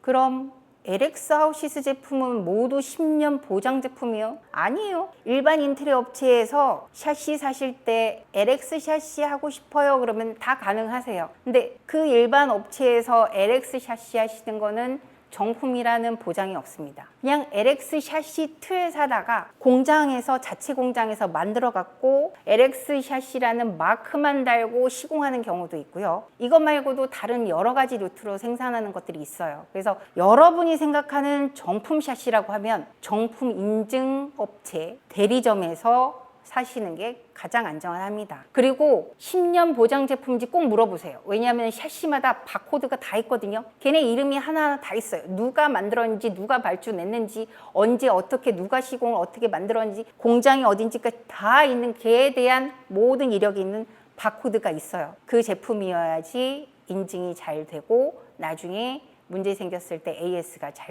그럼 LX 하우시스 제품은 모두 10년 보장 제품이요? 아니에요. 일반 인테리어 업체에서 샤시 사실 때 LX 샤시 하고 싶어요. 그러면 다 가능하세요. 근데 그 일반 업체에서 LX 샤시 하시는 거는 정품이라는 보장이 없습니다. 그냥 LX 샤시 틀 사다가 공장에서 자체 공장에서 만들어 갖고 LX 샤시라는 마크만 달고 시공하는 경우도 있고요. 이것 말고도 다른 여러 가지 루트로 생산하는 것들이 있어요. 그래서 여러분이 생각하는 정품 샤시라고 하면 정품 인증 업체 대리점에서 사시는 게 가장 안전합니다. 그리고 10년 보장 제품인지 꼭 물어보세요. 왜냐하면 샤시마다 바코드가 다 있거든요. 걔네 이름이 하나하나 다 있어요. 누가 만들었는지, 누가 발주냈는지, 언제 어떻게 누가 시공을 어떻게 만들었는지, 공장이 어딘지까지 다 있는 걔에 대한 모든 이력이 있는 바코드가 있어요. 그 제품이어야지 인증이 잘 되고 나중에 문제 생겼을 때 AS가 잘